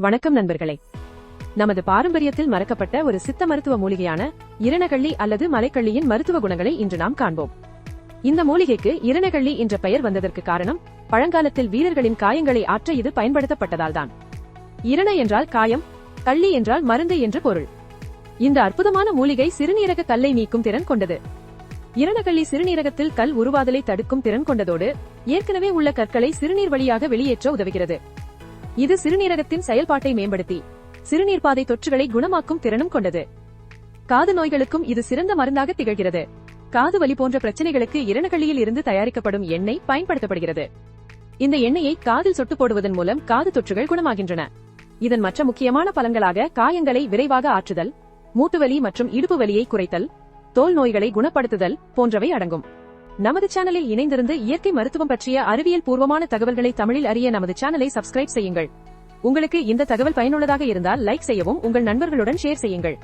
வணக்கம் நண்பர்களே. நமது பாரம்பரியத்தில் மறக்கப்பட்ட ஒரு சித்த மருத்துவ மூலிகையான இரணகள்ளி அல்லது மலைக்கள்ளியின் மருத்துவ குணங்களை இன்று நாம் காண்போம். இந்த மூலிகைக்கு இரணகள்ளி என்ற பெயர் வந்ததற்கு காரணம் பழங்காலத்தில் வீரர்களின் காயங்களை ஆற்ற இது பயன்படுத்தப்பட்டதால்தான். இரண என்றால் காயம் கள்ளி என்றால் மருந்து என்று பொருள். இந்த அற்புதமான மூலிகை சிறுநீரக கல்லை நீக்கும் திறன் கொண்டது. இரணகள்ளி சிறுநீரகத்தில் கல் உருவாதலை தடுக்கும் திறன் கொண்டதோடு ஏற்கனவே உள்ள கற்களை சிறுநீர் வழியாக வெளியேற்ற உதவுகிறது. இது சிறுநீரகத்தின் செயல்பாட்டை மேம்படுத்தி சிறுநீர் பாதை தொற்றுகளை குணமாக்கும் திறனும் கொண்டது. காது நோய்களுக்கும் இது சிறந்த மருந்தாக திகழ்கிறது. காது வலி போன்ற பிரச்சனைகளுக்கு இரணகள்ளியில் இருந்து தயாரிக்கப்படும் எண்ணெய் பயன்படுத்தப்படுகிறது. இந்த எண்ணெயை காதில் சொட்டு போடுவதன் மூலம் காது தொற்றுகள் குணமாகின்றன. இதன் மற்ற முக்கியமான பலன்களாக காயங்களை விரைவாக ஆற்றுதல் மூட்டுவலி மற்றும் இடுப்பு வலியை குறைத்தல் தோல் நோய்களை குணப்படுத்துதல் போன்றவை அடங்கும். நமது சேனலில் இணைந்திருந்து இயற்கை மருத்துவம் பற்றிய அறிவியல் பூர்வமான தகவல்களை தமிழில் அறிய நமது சேனலை சப்ஸ்கிரைப் செய்யுங்கள். உங்களுக்கு இந்த தகவல் பயனுள்ளதாக இருந்தால் லைக் செய்யவும் உங்கள் நண்பர்களுடன் ஷேர் செய்யுங்கள்.